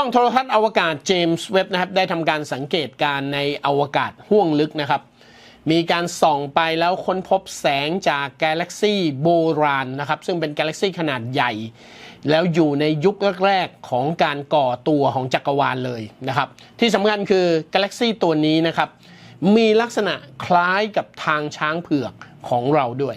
ล้องโทรทัศน์อวกาศเจมส์เว็บนะครับได้ทำการสังเกตการณ์ในอวกาศห้วงลึกนะครับ มีการส่องไปแล้วค้นพบแสงจากกาแล็กซีโบราณนะครับ ซึ่งเป็นกาแล็กซีขนาดใหญ่ แล้วอยู่ในยุคแรกๆของการก่อตัวของจักรวาลเลยนะครับ ที่สำคัญคือกาแล็กซีตัวนี้นะครับ มีลักษณะคล้ายกับทางช้างเผือกของเราด้วย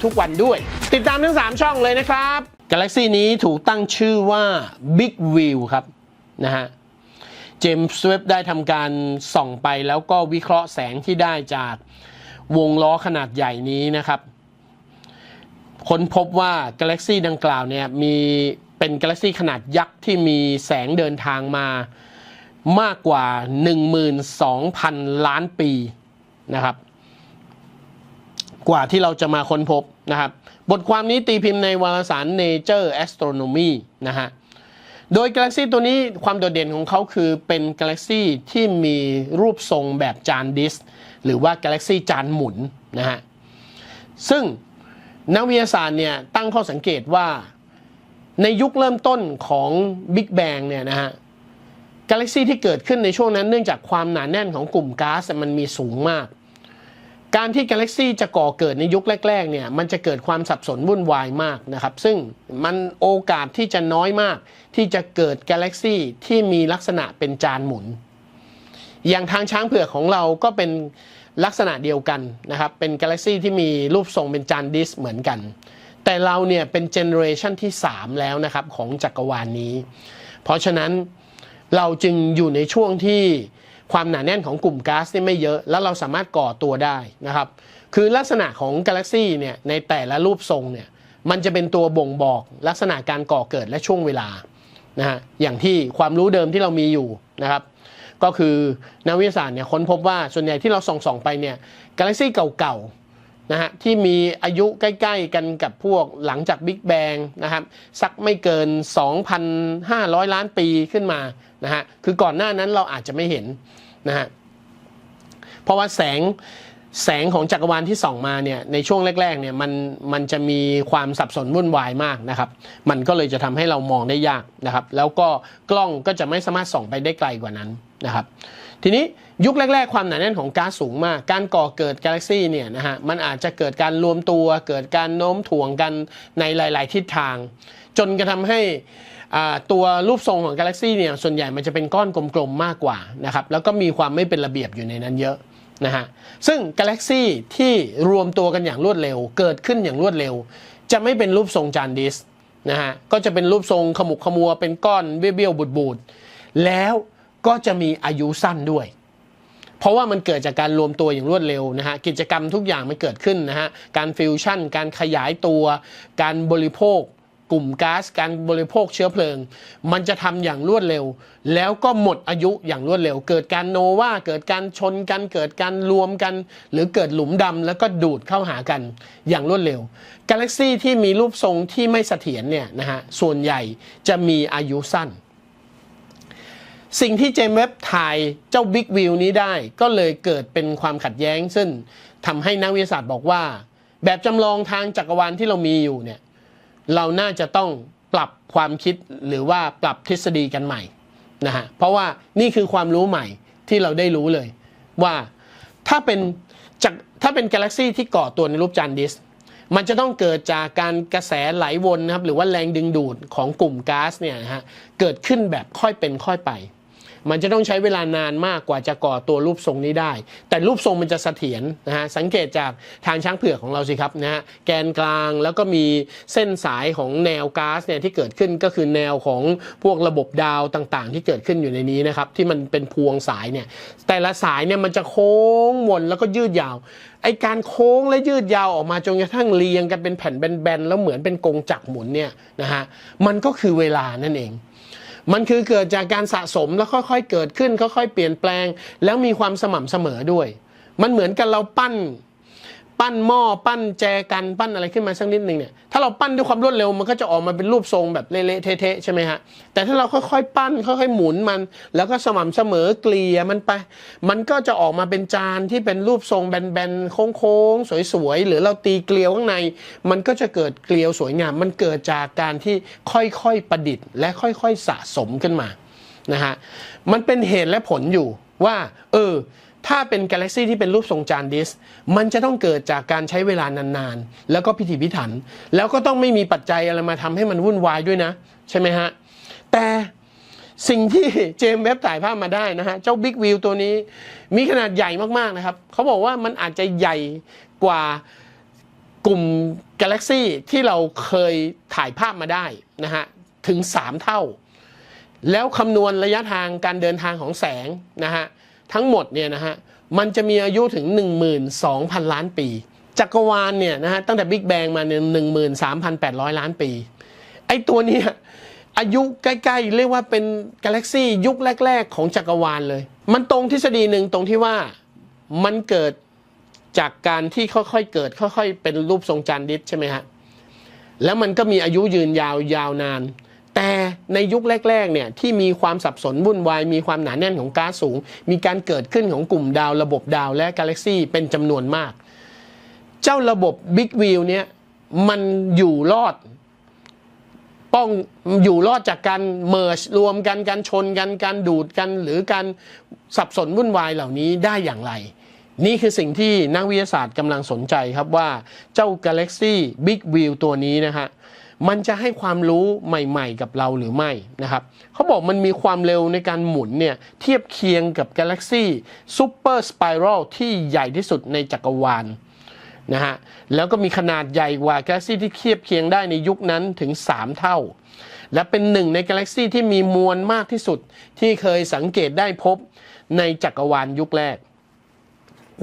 ทุกวันด้วย ติดตามทั้ง 3 ช่องเลยนะครับกาแล็กซีนี้ถูกตั้งชื่อว่า Big View ครับนะฮะเจมส์เว็บได้ทำการส่องไปแล้วก็วิเคราะห์แสงที่ได้จากวงล้อขนาดใหญ่นี้นะครับ ค้นพบว่ากาแล็กซีดังกล่าวเนี่ยมีเป็นกาแล็กซีขนาดยักษ์ที่มีแสงเดินทางมามากกว่า 12,000 ล้านปีนะครับ กว่าที่เราจะมาค้นพบนะครับ บทความนี้ตีพิมพ์ในวารสาร Nature Astronomy นะฮะ โดยกาแล็กซีตัวนี้ความโดดเด่นของเขาคือเป็นกาแล็กซีที่มีรูปทรงแบบจานดิส หรือว่ากาแล็กซีจานหมุนนะฮะ ซึ่งนักวิทยาศาสตร์เนี่ยตั้งข้อสังเกตว่าในยุคเริ่มต้นของ Big Bang เนี่ยนะฮะกาแล็กซีที่เกิดขึ้นในช่วงนั้นเนื่องจากความหนาแน่นของกลุ่มก๊าซมันมีสูงมาก การที่กาแล็กซีจะก่อเกิดในยุคแรกๆเนี่ยมันจะเกิดความสับสนวุ่นวายมากนะครับ ซึ่งมันโอกาสที่จะน้อยมาก ที่จะเกิดกาแล็กซีที่มีลักษณะเป็นจานหมุน อย่างทางช้างเผือกของเราก็เป็นลักษณะเดียวกันนะครับ เป็นกาแล็กซีที่มีรูปทรงเป็นจานดิสเหมือนกัน แต่เราเนี่ยเป็นเจเนอเรชันที่ 3 แล้วนะครับของจักรวาลนนี้ เพราะฉะนั้นเราจึงอยู่ในช่วงที่ ความหนาแน่นของกลุ่มก๊าซนี่ไม่เยอะ แล้วเราสามารถก่อตัวได้นะครับ คือลักษณะของกาแล็กซีเนี่ยในแต่ละรูปทรงเนี่ยมันจะเป็นตัวบ่งบอกลักษณะการก่อเกิดและช่วงเวลานะฮะอย่างที่ความรู้เดิมที่เรามีอยู่นะครับก็คือนักวิทยาศาสตร์เนี่ยค้นพบว่าส่วนใหญ่ที่เราส่องๆไปเนี่ยกาแล็กซี่เก่าๆ นะฮะที่มีอายุใกล้ ๆ กันกับพวกหลังจากบิ๊กแบงนะครับสักไม่เกิน 2,500 ล้านปีขึ้นมานะฮะคือก่อนหน้านั้นเราอาจจะไม่เห็นนะฮะเพราะว่าแสงแสงของจักรวาลที่ส่องมาเนี่ยในช่วงแรกๆเนี่ยมันมันจะมีความสับสนวุ่นวายมากนะครับ มันก็เลยจะทำให้เรามองได้ยากนะครับ แล้วก็กล้องก็จะไม่สามารถส่องไปได้ไกลกว่านั้นนะครับ ทีนี้ยุคแรก ๆ ความหนาแน่นของก๊าซสูงมาก การก่อเกิดกาแล็กซีเนี่ยนะฮะมันอาจจะเกิดการรวมตัว เกิดการโน้มถ่วงกันในหลาย ๆ ทิศทาง จนกระทำให้ตัวรูปทรงของกาแล็กซีเนี่ยส่วนใหญ่มันจะเป็นก้อนกลมๆมากกว่านะครับแล้วก็มีความไม่เป็นระเบียบอยู่ในนั้นเยอะนะฮะซึ่งกาแล็กซีที่รวมตัวกันอย่างรวดเร็ว เกิดขึ้นอย่างรวดเร็ว จะไม่เป็นรูปทรงจานดิสนะฮะก็จะเป็นรูปทรงขมุกขมัวเป็นก้อนเบี้ยวๆบูดๆแล้ว ก็จะมีอายุสั้นด้วย เพราะว่ามันเกิดจากการรวมตัวอย่างรวดเร็วนะฮะกิจกรรมทุกอย่างมันเกิดขึ้นนะฮะการฟิวชั่น การขยายตัว การบริโภค กลุ่มก๊าซการบริโภคเชื้อเพลิง มันจะทำอย่างรวดเร็ว แล้วก็หมดอายุอย่างรวดเร็ว เกิดการโนวาเกิดการชนกัน เกิดการรวมกัน หรือเกิดหลุมดำแล้วก็ดูดเข้าหากันอย่างรวดเร็วกาแล็กซี่ที่มีรูปทรงที่ไม่เสถียรเนี่ยนะฮะส่วนใหญ่จะมีอายุสั้น สิ่งที่เจมส์เว็บถ่ายเจ้าบิ๊กวิวนี้ได้ก็เลยเกิดเป็นความขัดแย้ง ซึ่งทำให้นักวิทยาศาสตร์บอกว่า แบบจำลองทางจักรวาลที่เรามีอยู่เนี่ยเราน่าจะต้องปรับความคิดหรือว่าปรับทฤษฎีกันใหม่นะฮะเพราะว่านี่คือความรู้ใหม่ที่เราได้รู้เลยว่าถ้าเป็นจากถ้าเป็นกาแล็กซีที่ก่อตัวในรูปจานดิส มันจะต้องเกิดจากการกระแสไหลวนนะครับหรือว่าแรงดึงดูดของกลุ่มก๊าซเนี่ยฮะเกิดขึ้นแบบค่อยเป็นค่อยไป มันจะต้องใช้เวลานานมากกว่าจะก่อตัวรูปทรงนี้ได้ แต่รูปทรงมันจะเสถียรนะฮะสังเกตจากทางช้างเผือกของเราสิครับนะฮะแกนกลางแล้วก็มีเส้นสายของแนวก๊าซเนี่ยที่เกิดขึ้นก็คือแนวของพวกระบบดาวต่างๆ ที่เกิดขึ้นอยู่ในนี้นะครับที่มันเป็นพวงสายเนี่ยแต่ละสายเนี่ยมันจะโค้งวนแล้วก็ยืดยาวไอการโค้งและยืดยาวออกมาจนกระทั่งเรียงกันเป็นแผ่นแบนๆแล้วเหมือนเป็นกงจักรหมุนเนี่ยนะฮะมันก็คือเวลานั่นเอง มันคือเกิดจากการสะสมแล้วค่อยๆเกิดขึ้นค่อยๆเปลี่ยนแปลง แล้วมีความสม่ำเสมอด้วย มันเหมือนกันเราปั้น ปั้นหม้อปั้นแจกันปั้นอะไรขึ้นมาสักนิดหนึ่งเนี่ยถ้าเราปั้นด้วยความรวดเร็วมันก็จะออกมาเป็นรูปทรงแบบเละๆเทะๆใช่ไหมฮะแต่ถ้าเราค่อยๆปั้นค่อยๆหมุนมัน แล้วก็สม่ำเสมอเกลี่ยมันไป มันก็จะออกมาเป็นจานที่เป็นรูปทรงแบนๆโค้งๆสวยๆหรือเราตีเกลียวข้างใน มันก็จะเกิดเกลียวสวยงาม มันเกิดจากการที่ค่อยๆประดิษฐ์ และค่อยๆสะสมขึ้นมานะฮะมันเป็นเหตุและผลอยู่ว่า เออ ถ้าเป็นกาแล็กซี่ที่เป็นรูปทรงจานดิส มันจะต้องเกิดจากการใช้เวลานานๆ แล้วก็พิถีพิถัน แล้วก็ต้องไม่มีปัจจัยอะไรมาทำให้มันวุ่นวายด้วยนะ ใช่ไหมฮะ แต่สิ่งที่เจมส์เว็บถ่ายภาพมาได้นะฮะ เจ้าบิ๊กวิวตัวนี้มีขนาดใหญ่มากๆนะครับ เขาบอกว่ามันอาจจะใหญ่กว่ากลุ่มกาแล็กซี่ที่เราเคยถ่ายภาพมาได้นะฮะ ถึง 3 เท่า แล้วคำนวณระยะทางการเดินทางของแสงนะฮะ ทั้งหมดเนี่ยนะฮะมันจะมีอายุถึง 12,000 ล้านปี จักรวาลเนี่ยนะฮะตั้งแต่บิ๊กแบงมาเนี่ย13,800 ล้านปี ไอ้ตัวนี้อายุใกล้ๆ เรียกว่าเป็นกาแล็กซี่ยุคแรก ๆ ของจักรวาลเลย มันตรงทฤษฎีหนึ่งตรงที่ว่ามันเกิดจากการที่ค่อยๆเกิด ค่อยๆ เป็นรูปทรงจานดิสใช่ไหมฮะแล้วมันก็มีอายุยืนยาวยาวนาน แต่ในยุคแรกๆเนี่ยที่มีความสับสนวุ่นวาย มีความหนาแน่นของก๊าซสูง มีการเกิดขึ้นของกลุ่มดาว ระบบดาวและกาแล็กซี่เป็นจำนวนมาก เจ้าระบบบิ๊กวิวเนี่ยมันอยู่รอดป้องอยู่รอดจากการเมิร์ชรวมกันการชนกันการดูดกัน หรือการสับสนวุ่นวายเหล่านี้ได้อย่างไร นี่คือสิ่งที่นักวิทยาศาสตร์กำลังสนใจครับว่าเจ้า Galaxy Big Wheel ตัวนี้นะฮะ มันจะให้ความรู้ใหม่ๆ กับเราหรือไม่นะครับเขาบอกมันมีความเร็วในการหมุนเนี่ยเทียบเคียงกับ Galaxy Super Spiral ที่ใหญ่ที่สุดในจักรวาลนะฮะแล้วก็มีขนาดใหญ่กว่า Galaxy ที่เทียบเคียงได้ในยุคนั้นถึง 3 เท่า และเป็นหนึ่งใน Galaxy ที่มีมวลมากที่สุดที่เคยสังเกตได้พบในจักรวาลยุคแรก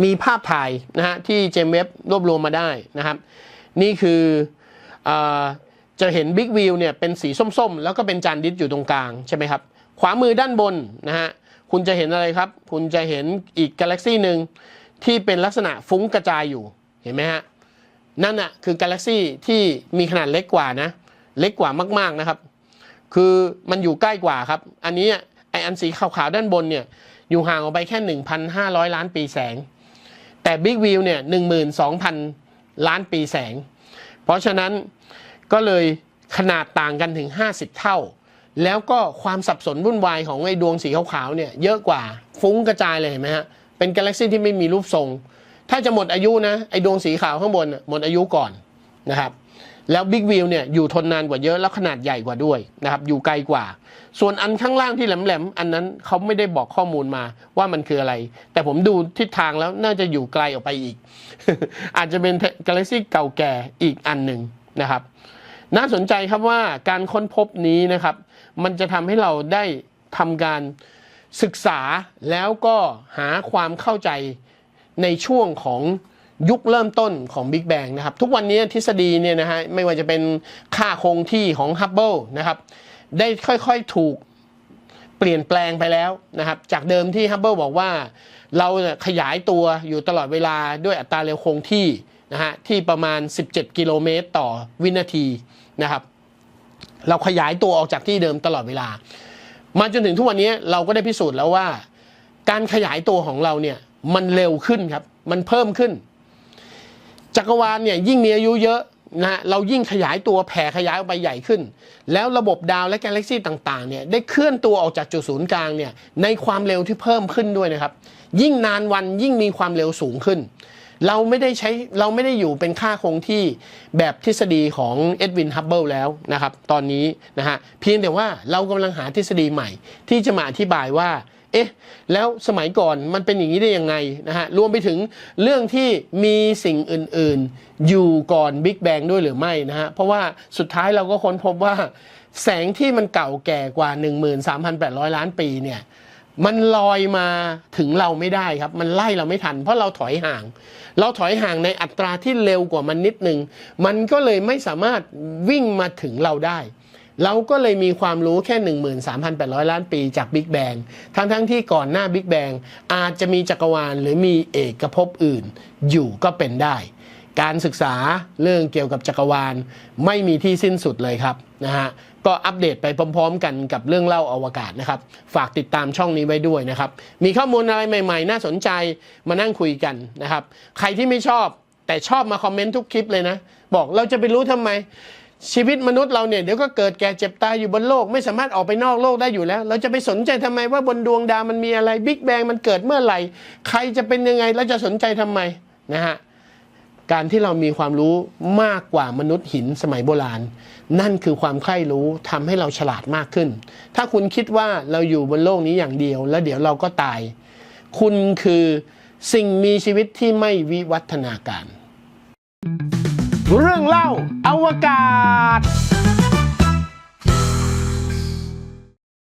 มีภาพถ่ายนะฮะที่เจมเว็บรวบรวมมาได้นะครับ นี่คือเออ จะเห็นบิ๊กวิวเนี่ยเป็นสีส้มๆ แล้วก็เป็นจานดิสอยู่ตรงกลางใช่ไหมครับ ขวามือด้านบนนะฮะคุณจะเห็นอะไรครับ คุณจะเห็นอีกกาแล็กซี่หนึ่งที่เป็นลักษณะฟุ้งกระจายอยู่เห็นไหมฮะนั่นน่ะคือกาแล็กซี่ที่มีขนาดเล็กกว่านะเล็กกว่ามากๆนะครับ คือมันอยู่ใกล้กว่าครับ อันนี้ไออันสีขาวๆด้านบนเนี่ยอยู่ห่างออกไปแค่ 1,500 ล้านปีแสง แต่ Big View เนี่ย12,000 ล้านปีแสง เพราะฉะนั้น ก็เลยขนาดต่างกันถึง 50 เท่า แล้วก็ความสับสนวุ่นวายของไอ้ดวงสีขาวๆเนี่ยเยอะกว่าฟุ้งกระจายเลยเห็นไหมฮะเป็นกาแล็กซี่ที่ไม่มีรูปทรง ถ้าจะหมดอายุนะไอ้ดวงสีขาวข้างบนหมดอายุก่อนนะครับแล้วบิ๊กวิวเนี่ยอยู่ทนนานกว่าเยอะแล้วขนาดใหญ่กว่าด้วยนะครับอยู่ไกลกว่า ส่วนอันข้างล่างที่แหลมๆอันนั้นเขาไม่ได้บอกข้อมูลมาว่ามันคืออะไร แต่ผมดูทิศทางแล้วน่าจะอยู่ไกลออกไปอีก อาจจะเป็นกาแล็กซี่เก่าแก่อีกอันหนึ่งนะครับ น่าสนใจครับว่าการค้นพบนี้นะครับ มันจะทำให้เราได้ทำการศึกษาแล้วก็หาความเข้าใจในช่วงของยุคเริ่มต้นของ Big Bang นะครับ ทุกวันนี้ทฤษฎีเนี่ยนะฮะไม่ว่าจะเป็นค่าคงที่ของฮับเบิลนะครับ ได้ค่อยๆถูกเปลี่ยนแปลงไปแล้วนะครับ จากเดิมที่ฮับเบิลบอกว่า เราขยายตัวอยู่ตลอดเวลาด้วยอัตราเร็วคงที่ นะฮะที่ประมาณ 17 กิโลเมตรต่อวินาทีนะครับ เราขยายตัวออกจากที่เดิมตลอดเวลา มาจนถึงทุกวันนี้เราก็ได้พิสูจน์แล้วว่า การขยายตัวของเราเนี่ยมันเร็วขึ้นครับ มันเพิ่มขึ้น จักรวาลเนี่ยยิ่งมีอายุเยอะนะเรายิ่งขยายตัวแผ่ขยายออกไปใหญ่ขึ้น แล้วระบบดาวและกาแล็กซี่ต่างๆเนี่ยได้เคลื่อนตัวออกจากจุดศูนย์กลางเนี่ยในความเร็วที่เพิ่มขึ้นด้วยนะครับ ยิ่งนานวันยิ่งมีความเร็วสูงขึ้น เราไม่ได้ใช้เราไม่ได้อยู่เป็นค่าคงที่แบบทฤษฎีของเอ็ดวินฮับเบิลแล้วนะครับ ตอนนี้นะฮะเพียงแต่ว่าเรากำลังหาทฤษฎีใหม่ ที่จะมาอธิบายว่าเอ๊ะแล้วสมัยก่อนมันเป็นอย่างนี้ได้ยังไงนะฮะรวมไปถึงเรื่องที่มีสิ่งอื่นๆ อยู่ก่อนบิ๊กแบงด้วยหรือไม่นะฮะเพราะว่าสุดท้ายเราก็ค้นพบว่า แสงที่มันเก่าแก่กว่า 13,800 ล้านปีเนี่ยมันลอยมาถึงเราไม่ได้ครับ มันไล่เราไม่ทัน เพราะเราถอยห่าง เราถอยห่างในอัตราที่เร็วกว่ามันนิดหนึ่งมันก็เลยไม่สามารถวิ่งมาถึงเราได้ เราก็เลยมีความรู้แค่ 13,800 ล้านปีจากบิ๊กแบงทั้งที่ก่อนหน้าบิ๊กแบงอาจจะมีจักรวาลหรือมีเอกภพอื่น อยู่ก็เป็นได้ การศึกษาเรื่องเกี่ยวกับจักรวาลไม่มีที่สิ้นสุดเลยครับนะฮะ ก็อัปเดตไปพร้อม ๆ กันกับเรื่องเล่าอวกาศนะครับ ฝากติดตามช่องนี้ไว้ด้วยนะครับ มีข้อมูลอะไรใหม่ๆ น่าสนใจมานั่งคุยกันนะครับ ใครที่ไม่ชอบแต่ชอบมาคอมเมนต์ทุกคลิปเลยนะ บอกเราจะไปรู้ทำไมชีวิตมนุษย์เราเนี่ยเดี๋ยวก็เกิดแก่เจ็บตายอยู่บนโลก ไม่สามารถออกไปนอกโลกได้อยู่แล้ว เราจะไปสนใจทำไมว่าบนดวงดาวมันมีอะไรบิ๊กแบงมันเกิดเมื่อไหร่ ใครจะเป็นยังไงแล้วจะสนใจทำไมนะฮะ การที่เรามีความรู้มากกว่ามนุษย์หินสมัยโบราณ นั่นคือความใคร่รู้ทำให้เราฉลาดมากขึ้น ถ้าคุณคิดว่าเราอยู่บนโลกนี้อย่างเดียว แล้วเดี๋ยวเราก็ตาย คุณคือสิ่งมีชีวิตที่ไม่วิวัฒนาการ เรื่องเล่าอวกาศ